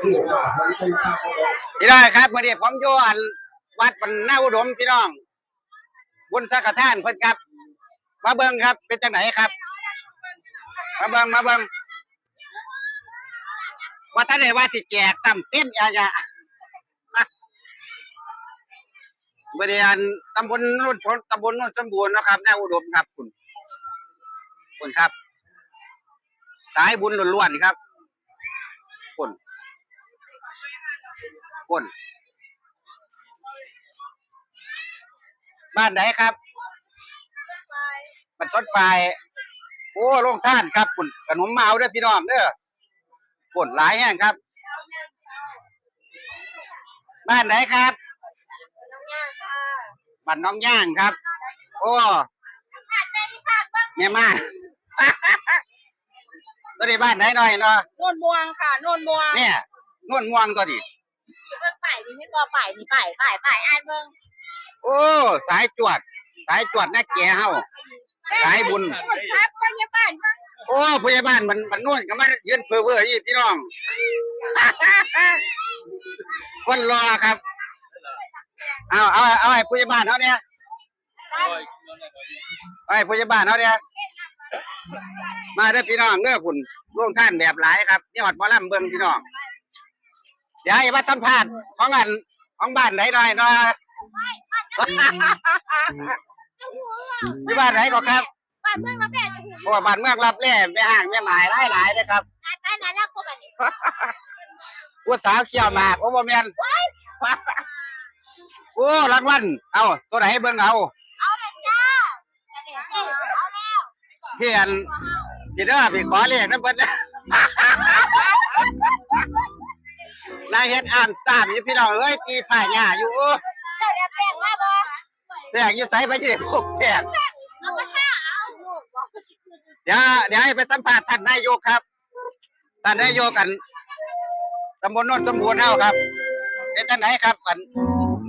พี่น้องครับวันนี้ผมอยู่อันวัดบรรณาอุดมพี่น้อง บุญสักท่านเพิ่นครับ มาเบิ่งครับ เป็นจังไหนครับ มาเบิ่งมาเบิ่งว่าท่านได้ว่าสิแจกซ้ำเต็มยางะบริเวณตำบลนุ่นตำบลนุ่นสมบูรณ์นะครับนาอุดมครับคุณคุณครับ สายบุญล้วนๆครับคุณ คุณบ้านไหนครับมันต้นไฟโอ้ลงท่านครับปุ่นขนมมาเอาเด้อพี่น้องเด้อปุ่นหลายแห้งครับ บ้านไหนครับบ้านน้องย่างครับ โอ้แม่ม่านตัวนี้บ้านไหนหน่อยเนาะโนนม่วงค่ะโนนม่วงเนี่ยนวลม่วงตัวนี้ เบิ่งป่ายนี่ไม่ก็ป่ายนี่ป่ายป่ายป่ายอ่านเบิ่งโอ้สายจวด สายจวดนักแก่เฮา สายบุญคนครับพยาบาลโอ้พยาบาลมันมันนวดก็มายืนเพื่อเพื่ออีพี่น้อง คนรอครับ เอาเอาเอาไอ้พยาบาลเขาเนี่ยเอาไอ้พยาบาลเขาเนี่ยมาเด้อพี่น้องเด้อคุณร่วมท่านแบบหลายครับนี่หอดหมอลำเบิ่งพี่น้อง เดี๋ยวอย่ามาสัมภาษณ์ของอันของบ้านไหนหน่อยหน่อยอยู่บ้านไหนก็ครับบ้านเมืองรับแรงจะหูเพราะว่าบ้านเมืองรับแร่แม่ห่างแม่หมายหลายหลายๆนะครับงานไปนานแล้วก็แบบนี้ผู้สาวเขียวหมากโอ้บ่แม่นโอ้รางวัลเอาตัวไหนเบิ่งเอาเอาเลยจ้าอันนี้เอาแล้วเพี่อันพี่เด้อพี่ขอเลขนำเพิ่น นายเฮ็ดอ่านตามอยู่พี่น้องเอ้ยตีผ้าหญ้าอยู่เจ้ารับแรงมาบ่แพงอยู่ไสไปสิโคกแพงเอาไปค่ะเอาลูกบอกคือสิคือเดี๋ยวเดี๋ยวให้ไปสัมภาษณ์ท่านนายกครับท่านนายกกันตำบลโนนสมบูรณ์เฮาครับเป็นจังไหนครับอัน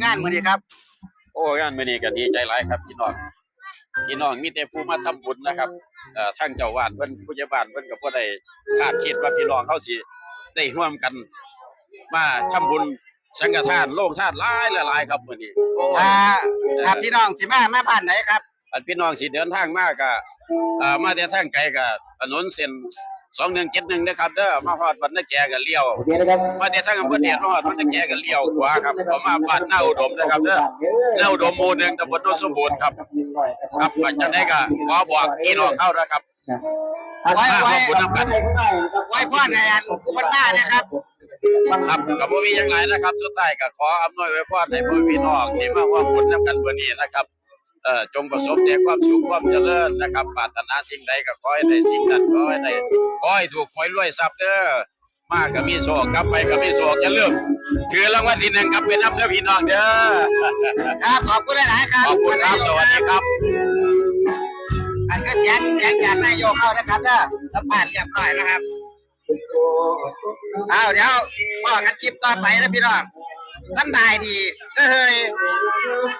งานมื้อนี้ครับ โอ้งานมื้อนี้ก็ดีใจหลายครับพี่น้องพี่น้องมีแต่ผู้มาทำบุญนะครับเอ่อทางเจ้าวาดเพิ่นผู้ใหญ่บ้านเพิ่นก็บ่ได้คาดคิดว่าพี่น้องเขาสิได้ร่วมกัน มาทำบุญสังฆทานโรงทานหลายหลายๆครับมื้อนี้โอ้ยอ่าครับพี่น้องสิมามาบ้านไหนครับ อันพี่น้องสิเดินทางมาก็เอ่อมาแต่ทางไกลก็ถนนเส้น2171นะครับเด้อมาฮอดวัดนาแกก็เลี้ยวมาแต่ทางอำเภอเดชมาฮอดวัดนาแกก็เลี้ยวขวาครับพอมาบ้านนาอุดมนะครับเด้อนาอุดมหมู่หนึ่งตำบลโนนสมบูรณ์ครับ ครับก็จะได้ก็ขอบอกพี่น้องเข้านะครับ ไว้มาไว้ขอบคุณนำกันไว้พ่อในอันผู้บันมานะครับ ครับกับบ่มีอย่างไรนะครับสุดท้ายก็ขออำนวยไว้พรให้พ่อพี่น้องที่มาร่วมบุญนำกันวันนี้นะครับเอ่อจงประสบแต่ความสุขความเจริญนะครับปรารถนาสิ่งใดก็ขอให้ได้สิ่งนั้นขอให้ได้ขอให้ถูกหวยรวยทรัพย์เด้อมาก็มีโชคกลับไปก็มีโชคอย่าลืมคือรางวัลที่หนึ่งครับเป็นน้ำเด้อพี่น้องเด้อครับขอบคุณหลายๆครับขอบคุณครับสวัสดีครับ อันก็เสียงเสียงจากนายกเข้านะครับเด้อสัมภาษณ์เรียบร้อยนะครับ เอาเดี๋ยวพ่อกันคลิปต่อไปนะพี่น้องสำบายดีเฮ้ย